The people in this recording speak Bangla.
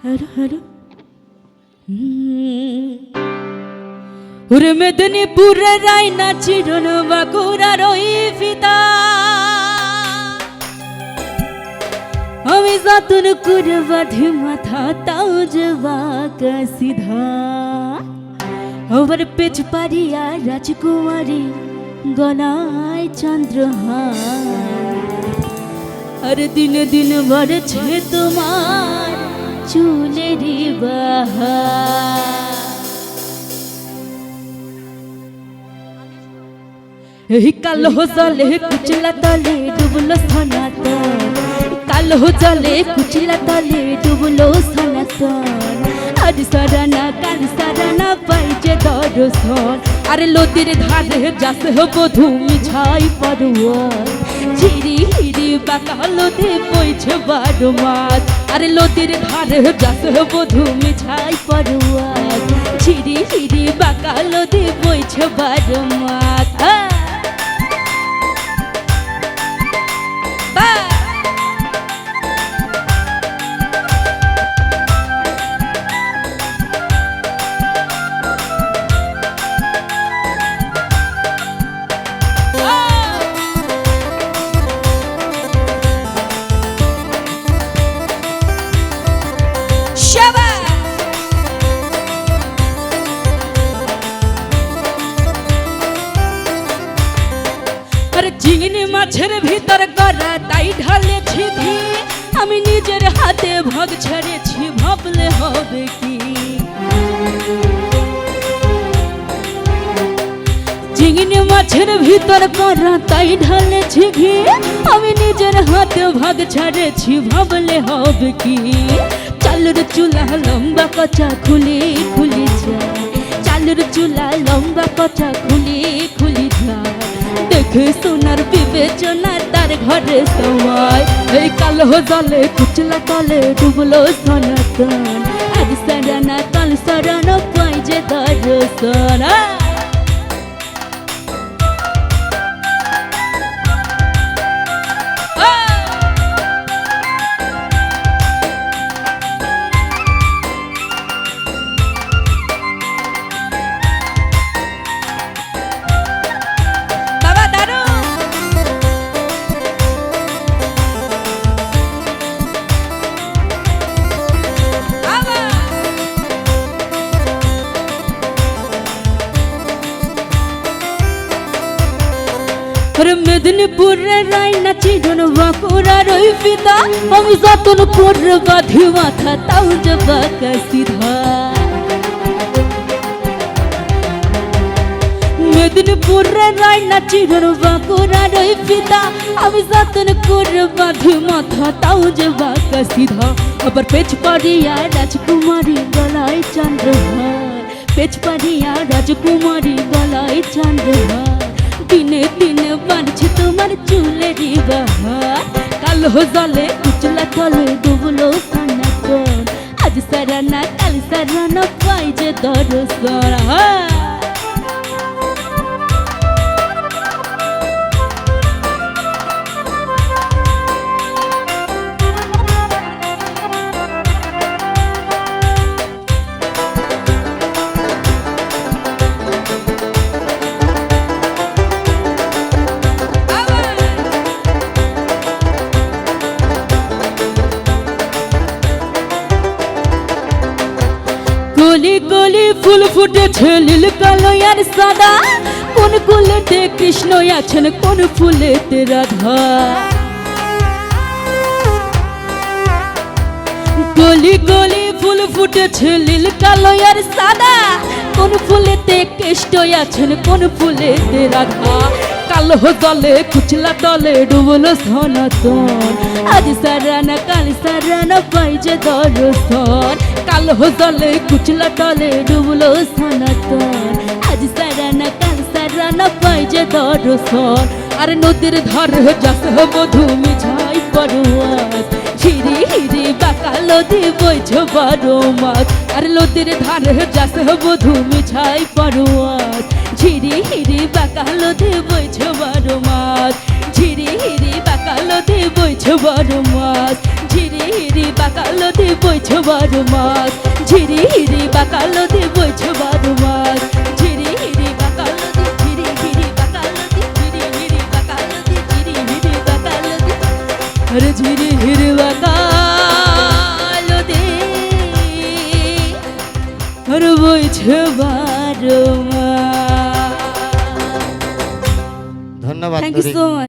হ্যালো হ্যালো ওরে মেদিনীপুরের রায়না চিরন বাঁকুড়ার ওই ফিতা আমি যতন করে বাঁধি মাথা তাও যে বাঁকা সিধা ওবার পেছ পারিয়া রাজকুমারী গলায় চন্দ্রহার আর দিন দিন বাড়ছে তোমার কালো জলে জলে কুচলা তলে ডুবলো সনাতন আজ সারানা কাল সারানা পাইছে দর্শন আরে লোদির ধারে যাস বধু মিছাই পড়ুয়ার ঝিরি হিরি বাঁকা লোদে বইছে বারো মাস আরে লোদির ধারে যাস বধু মিছাই পড়ুয়ার ঝিরি হিরি বাঁকা লোদে বইছে বারো মাস মাছের ভিতর গড়া তাই ঢালেছি ঘি। আমি নিজের হাতে ভাগ ছেড়েছি, ভাবলে হবে কি? চিংড়ি মাছের ভিতর করা তাই ঢালেছি ঘি। আমি নিজের হাতে ভাগ ছাড়েছি, ভাবলে হবে কি? চালুর চুলা লম্বা কচা খুলে খুলে যায়। চালুর চুলা লম্বা কচা খুলে খুলে সোনার বিবেচনা, তার ঘরে সময়। এই কালো জলে, কুচলা তলে ডুবলো সনাতন। আজ সারানা কাল সারানো, পাই যে দর্শন আরে মেদিনীপুরের রায়না চিরন বাঁকুড়ার ওই পিতা। আমি যতন করে বাঁধি মাথা, তাও যে বাঁকা সিধা। মেদিনীপুরের রায়না চিরন বাঁকুড়ার ওই পিতা। আমি যতন করে বাঁধি মাথা, তাও যে বাঁকা সিধা। আবার পেছ পারিয়া রাজকুমারী গলায় চন্দ্রহার পেছ পারিয়া রাজকুমারী গলায় চন্দ্রহার কালো জলে কুচলা কলে ডুবলো সনাতন আজ সারানা কাল সারানা পাই যে দর্শন গলি গলি ফুল ফুটেছে নীল কালো আর সাদা। কোন কুলেতে কৃষ্ণ আছেন, কোন ফুলেতে রাধা। গলি গলি ফুল ফুটেছে নীল কালো আর সাদা। কোন ফুলেতে কৃষ্ণ আছেন, কোন ফুলেতে রাধা। কালো দলে কুচলা দলে ডুবলো সনাতন। আজ সারানা, কাল সারানা, পাইছে দর্শন কালো দলে কুচলা দলে ডুবলো সনাতন। সারানা পাইছে দর্শন আর নদীর ধার যাস বধু মিছাই পড়ুয়াস ঝিরি হিরি বাঁকা লদি বইছ বারো মাস। আর লদির ধারে যাস বধু মিছাই পড়ুয়াস ঝিরি হিরি বাঁকা লদি বইছ বারো মাস। ঝিরি হিরি বাঁকা বাকালো দে বইছ বড় মাছ ঝিরি হিরি বাকালো দে বইছ বড় মাছ ঝিরি হিরি বাকালো দে বইছ বড় ধন্যবাদ thank you Nuri. So much